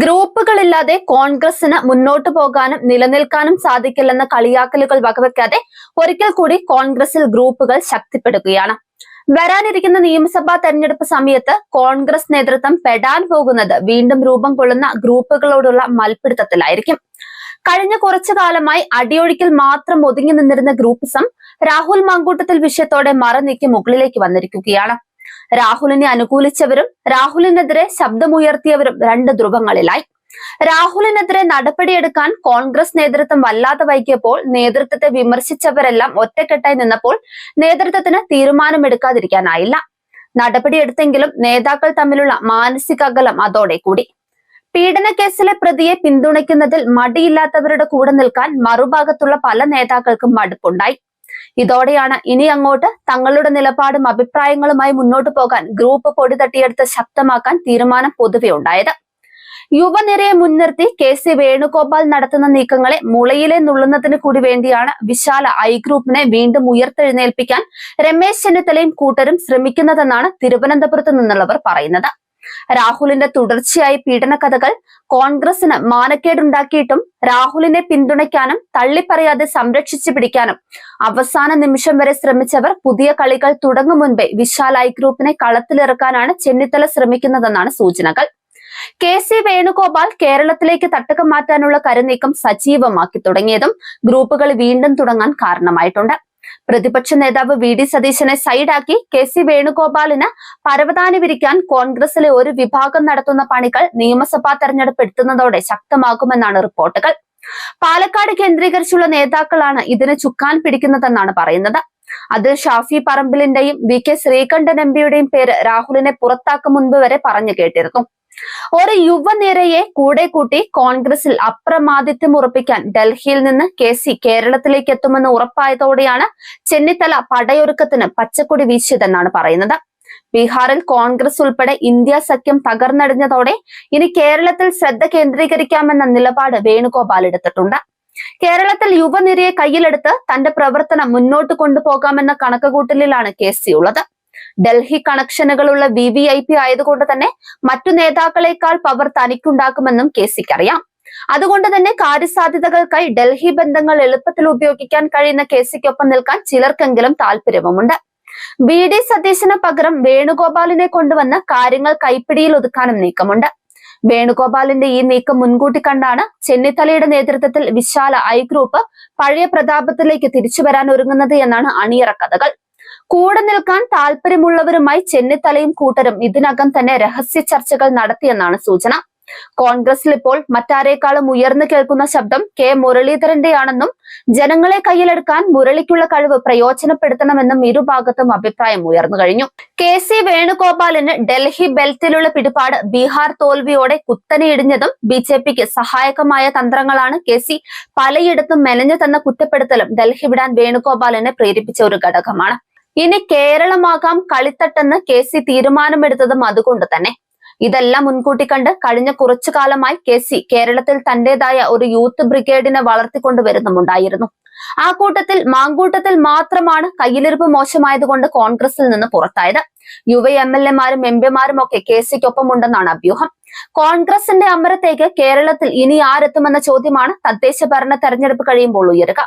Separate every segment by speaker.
Speaker 1: ഗ്രൂപ്പുകളില്ലാതെ കോൺഗ്രസിന് മുന്നോട്ടു പോകാനും നിലനിൽക്കാനും സാധിക്കില്ലെന്ന കളിയാക്കലുകൾ വകവെക്കാതെ ഒരിക്കൽ കൂടി കോൺഗ്രസിൽ ഗ്രൂപ്പുകൾ ശക്തിപ്പെടുകയാണ്. വരാനിരിക്കുന്ന നിയമസഭാ തെരഞ്ഞെടുപ്പ് സമയത്ത് കോൺഗ്രസ് നേതൃത്വം പെടാൻ പോകുന്നത് വീണ്ടും രൂപം കൊള്ളുന്ന ഗ്രൂപ്പുകളോടുള്ള മൽപിടുത്തത്തിലായിരിക്കും. കഴിഞ്ഞ കുറച്ചു കാലമായി അടിയൊഴുക്കിൽ മാത്രം ഒതുങ്ങി നിന്നിരുന്ന ഗ്രൂപ്പിസം രാഹുൽ മാങ്കൂട്ടത്തിൽ വിഷയത്തോടെ മറനീക്കി മുകളിലേക്ക് വന്നിരിക്കുകയാണ്. രാഹുലിനെ അനുകൂലിച്ചവരും രാഹുലിനെതിരെ ശബ്ദമുയർത്തിയവരും രണ്ട് ധ്രുവങ്ങളിലായി. രാഹുലിനെതിരെ നടപടിയെടുക്കാൻ കോൺഗ്രസ് നേതൃത്വം വല്ലാതെ വൈകിയപ്പോൾ നേതൃത്വത്തെ വിമർശിച്ചവരെല്ലാം ഒറ്റക്കെട്ടായി നിന്നപ്പോൾ നേതൃത്വത്തിന് തീരുമാനമെടുക്കാതിരിക്കാനായില്ല. നടപടിയെടുത്തെങ്കിലും നേതാക്കൾ തമ്മിലുള്ള മാനസിക അകലം അതോടെ കൂടി. പീഡനക്കേസിലെ പ്രതിയെ പിന്തുണയ്ക്കുന്നതിൽ മടിയില്ലാത്തവരുടെ കൂടെ നിൽക്കാൻ മറുഭാഗത്തുള്ള പല നേതാക്കൾക്കും മടുപ്പുണ്ടായി. ഇതോടെയാണ് ഇനി അങ്ങോട്ട് തങ്ങളുടെ നിലപാടും അഭിപ്രായങ്ങളുമായി മുന്നോട്ടു പോകാൻ ഗ്രൂപ്പ് പൊടി തട്ടിയെടുത്ത് ശക്തമാക്കാൻ തീരുമാനം പൊതുവെ ഉണ്ടായത്. യുവനിരയെ മുൻനിർത്തി കെ സി വേണുഗോപാൽ നടത്തുന്ന നീക്കങ്ങളെ മുളയിലെ നുള്ളുന്നതിന് കൂടി വേണ്ടിയാണ് വിശാല ഐ ഗ്രൂപ്പിനെ വീണ്ടും ഉയർത്തെഴുന്നേൽപ്പിക്കാൻ രമേശ് ചെന്നിത്തലയും കൂട്ടരും ശ്രമിക്കുന്നതെന്നാണ് തിരുവനന്തപുരത്ത് നിന്നുള്ളവർ പറയുന്നത്. രാഹുലിന്റെ തുടർച്ചയായ പീഡന കഥകൾ കോൺഗ്രസിന് മാനക്കേടുണ്ടാക്കിയിട്ടും രാഹുലിനെ പിന്തുണയ്ക്കാനും തള്ളിപ്പറയാതെ സംരക്ഷിച്ചു പിടിക്കാനും അവസാന നിമിഷം വരെ ശ്രമിച്ചവർ പുതിയ കളികൾ തുടങ്ങും മുൻപേ വിശാലായി ഗ്രൂപ്പിനെ കളത്തിലിറക്കാനാണ് ചെന്നിത്തല ശ്രമിക്കുന്നതെന്നാണ് സൂചനകൾ. കെ സി വേണുഗോപാൽ കേരളത്തിലേക്ക് തട്ടകം മാറ്റാനുള്ള കരുനീക്കം സജീവമാക്കി തുടങ്ങിയതും ഗ്രൂപ്പുകൾ വീണ്ടും തുടങ്ങാൻ കാരണമായിട്ടുണ്ട്. പ്രതിപക്ഷ നേതാവ് വി ഡി സതീശനെ സൈഡാക്കി കെ സി വേണുഗോപാലിന് പരവതാനി വിരിക്കാൻ കോൺഗ്രസിലെ ഒരു വിഭാഗം നടത്തുന്ന പണികൾ നിയമസഭാ തെരഞ്ഞെടുപ്പ് എത്തുന്നതോടെ ശക്തമാകുമെന്നാണ് റിപ്പോർട്ടുകൾ. പാലക്കാട് കേന്ദ്രീകരിച്ചുള്ള നേതാക്കളാണ് ഇതിന് ചുക്കാൻ പിടിക്കുന്നതെന്നാണ് പറയുന്നത്. അത് ഷാഫി പറമ്പിലിന്റെയും വി കെ ശ്രീകണ്ഠൻ എം പിയുടെയും പേര് രാഹുലിനെ പുറത്താക്കും മുൻപ് വരെ പറഞ്ഞു കേട്ടിരുന്നു. ഒരു യുവനിരയെ കൂടെ കൂട്ടി കോൺഗ്രസിൽ അപ്രമാദിത്യം ഉറപ്പിക്കാൻ ഡൽഹിയിൽ നിന്ന് കെ സി കേരളത്തിലേക്ക് എത്തുമെന്ന് ഉറപ്പായതോടെയാണ് ചെന്നിത്തല പടയൊരുക്കത്തിന് പച്ചക്കൊടി വീശിയതെന്നാണ് പറയുന്നത്. ബീഹാറിൽ കോൺഗ്രസ് ഉൾപ്പെടെ ഇന്ത്യ സഖ്യം തകർന്നടിഞ്ഞതോടെ ഇനി കേരളത്തിൽ ശ്രദ്ധ കേന്ദ്രീകരിക്കാമെന്ന നിലപാട് വേണുഗോപാൽ എടുത്തിട്ടുണ്ട്. കേരളത്തിൽ യുവനിരയെ കയ്യിലെടുത്ത് തന്റെ പ്രവർത്തനം മുന്നോട്ട് കൊണ്ടുപോകാമെന്ന കണക്കുകൂട്ടലിലാണ് കെ സി ഉള്ളത്. ഡൽഹി കണക്ഷനുകളുള്ള വി വി ഐ പി ആയതുകൊണ്ട് തന്നെ മറ്റു നേതാക്കളെക്കാൾ പവർ തനിക്കുണ്ടാക്കുമെന്നും കെ സിക്ക് അറിയാം. അതുകൊണ്ട് തന്നെ കാര്യസാധ്യതകൾക്കായി ഡൽഹി ബന്ധങ്ങൾ എളുപ്പത്തിൽ ഉപയോഗിക്കാൻ കഴിയുന്ന കെ സിക്കൊപ്പം നിൽക്കാൻ ചിലർക്കെങ്കിലും താല്പര്യവുമുണ്ട് വി ഡി സതീശന് പകരം വേണുഗോപാലിനെ കൊണ്ടുവന്ന് കാര്യങ്ങൾ കൈപ്പിടിയിൽ ഒതുക്കാനും നീക്കമുണ്ട്. വേണുഗോപാലിന്റെ ഈ നീക്കം മുൻകൂട്ടി കണ്ടാണ് ചെന്നിത്തലയുടെ നേതൃത്വത്തിൽ വിശാല ഐ ഗ്രൂപ്പ് പഴയ പ്രതാപത്തിലേക്ക് തിരിച്ചു വരാൻ ഒരുങ്ങുന്നത് എന്നാണ് അണിയറ കഥകൾ. കൂടെ നിൽക്കാൻ താല്പര്യമുള്ളവരുമായി ചെന്നിത്തലയും കൂട്ടരും ഇതിനകം തന്നെ രഹസ്യ ചർച്ചകൾ നടത്തിയെന്നാണ് സൂചന. കോൺഗ്രസിൽ ഇപ്പോൾ മറ്റാരേക്കാളും ഉയർന്നു കേൾക്കുന്ന ശബ്ദം കെ മുരളീധരന്റെയാണെന്നും ജനങ്ങളെ കയ്യിലെടുക്കാൻ മുരളിക്കുള്ള കഴിവ് പ്രയോജനപ്പെടുത്തണമെന്നും ഇരുഭാഗത്തും അഭിപ്രായം ഉയർന്നു കഴിഞ്ഞു. കെ സി വേണുഗോപാലിന് ഡൽഹി ബെൽറ്റിലുള്ള പിടിപാട് ബീഹാർ തോൽവിയോടെ കുത്തനെയിടിഞ്ഞതും ബി ജെ പിക്ക് സഹായകമായ തന്ത്രങ്ങളാണ് കെ സി പലയിടത്തും മെനഞ്ഞു തന്ന കുറ്റപ്പെടുത്തലും ഡൽഹി വിടാൻ വേണുഗോപാലിനെ പ്രേരിപ്പിച്ച ഒരു ഘടകമാണ്. ഇനി കേരളമാകാം കളിത്തട്ടെന്ന് കെ സി തീരുമാനമെടുത്തതും അതുകൊണ്ട് തന്നെ. ഇതെല്ലാം മുൻകൂട്ടി കണ്ട് കഴിഞ്ഞ കുറച്ചു കാലമായി കെ സി കേരളത്തിൽ തന്റേതായ ഒരു യൂത്ത് ബ്രിഗേഡിനെ വളർത്തിക്കൊണ്ടുവരുന്നുമുണ്ടായിരുന്നു ആ കൂട്ടത്തിൽ മാങ്കൂട്ടത്തിൽ മാത്രമാണ് കയ്യിലിരുപ്പ് മോശമായതുകൊണ്ട് കോൺഗ്രസിൽ നിന്ന് പുറത്തായത്. യുവ എം എൽ എമാരും എം പിമാരും ഒക്കെ കെ സിക്കൊപ്പം ഉണ്ടെന്നാണ് അഭ്യൂഹം. കോൺഗ്രസിന്റെ അമരത്തേക്ക് കേരളത്തിൽ ഇനി ആരെത്തുമെന്ന ചോദ്യമാണ് തദ്ദേശ ഭരണ തെരഞ്ഞെടുപ്പ് കഴിയുമ്പോൾ ഉയരുക.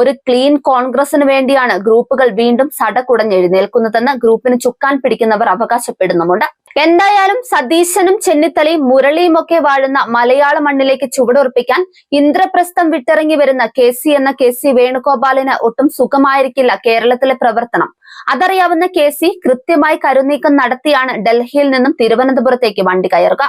Speaker 1: ഒരു ക്ലീൻ കോൺഗ്രസിന് വേണ്ടിയാണ് ഗ്രൂപ്പുകൾ വീണ്ടും സടകുടഞ്ഞെഴുന്നേൽക്കുന്നതെന്ന് ഗ്രൂപ്പിന് ചുക്കാൻ പിടിക്കുന്നവർ അവകാശപ്പെടുന്നുമുണ്ട്. എന്തായാലും സതീശനും ചെന്നിത്തലയും മുരളിയും ഒക്കെ വാഴുന്ന മലയാള മണ്ണിലേക്ക് ചുവടുറപ്പിക്കാൻ ഇന്ദ്രപ്രസ്ഥം വിട്ടിറങ്ങി വരുന്ന കെ സി എന്ന കെ സി വേണുഗോപാലിന് ഒട്ടും സുഖമായിരിക്കില്ല കേരളത്തിലെ പ്രവർത്തനം. അതറിയാവുന്ന കെ സി കൃത്യമായി കരുനീക്കം നടത്തിയാണ് ഡൽഹിയിൽ നിന്നും തിരുവനന്തപുരത്തേക്ക് വണ്ടി കയറുക.